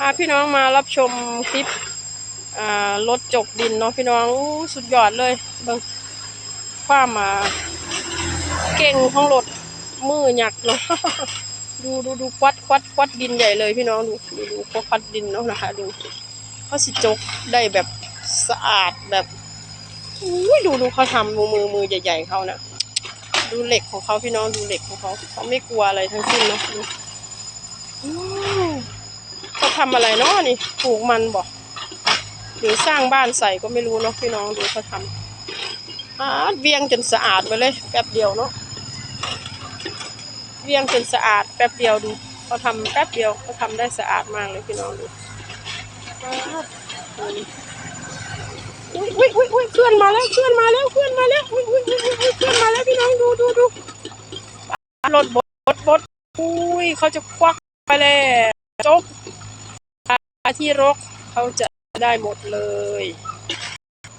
พาพี่น้องมารับชมคลิปรถจกดินเนาะพี่น้องอสุดยอดเลยเบิ่งความมาเก่งของรถมือหยักเนาะดูดูดูควัดควัดควัดดินใหญ่เลยพี่น้องดูดูดูเขาควัดดินเนาะนะคะดูเขาสิจกได้แบบสะอาดแบบอุ้ยดูดูเขาทำมือมือมือใหญ่ๆเขานะดูเหล็กของเขาพี่น้องดูเหล็กของเขาเขาไม่กลัวอะไรทั้งสิ้นเนาะดู ทำอะไรเนาะนี่ปลูกมันบอกหรือสร้างบ้านใส่ก็ไม่รู้เนาะพี่น้องดูเขาทำอาเวียงจนสะอาดไปเลยแป๊บเดียวเนาะเวียงจนสะอาดแป๊บเดียวดูเขาทำแป๊บเดียวเขาทำได้สะอาดมากเลยพี่น้องดูอุ้ยอุ้ยอุ้ยอุ้ยเพื่อนมาแล้วเพื่อนมาแล้วเพื่อนมาแล้วอุ้ยอุ้ยอุ้ยอุ้ยเพื่อนมาแล้วพี่น้องดูดูดูรถบดบดบดอุ้ยเขาจะควักไปเลยจก ที่รกเขาจะได้หมดเลย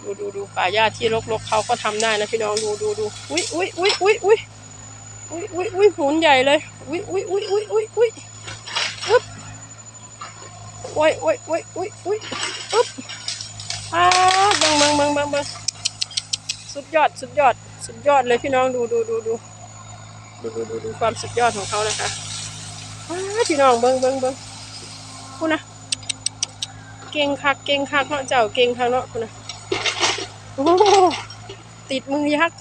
ดูดูดูป่าหญ้าที่รกรกเขาก็ทำได้นะพี่น้องดูดูดูอุ้ยอุ้ยอุ้ยอุ้ยอุ้ยอุ้ยอุ้ยอุ้ยหมุนใหญ่เลยอุ้ยอุ้ยอุ้ยอุ้ยอุ้ยอุ้ยอึ๊บโอ้ยโอ้ยโอ้ยโอ้ยโอ้ยอึ๊บอ่าเบิ่งเบิ่งเบิ่งเบิ่งบิ่งสุดยอดสุดยอด สุดยอดเลยพี่น้องดูดูดูดูดูดูดูความสุดยอดของเขานะคะพี่น้องเบิ่งเบิ่งเบิ่งพูดนะ เก่งคักเก่งคักเนาะเจ้าเก่งคักเนาะพูดนะโอ้ติดมือยักษ์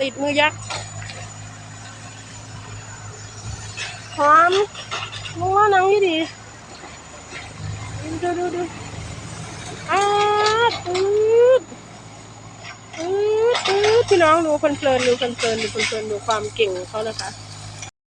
ติดมือยักษ์หอมมึงว่านังยี่ดีดูดูดูอ้าปื๊ดปื๊ดปื๊ดพี่น้องดูเพลินๆดูเพลินๆดูเพลินๆดูความเก่งของเขานะคะ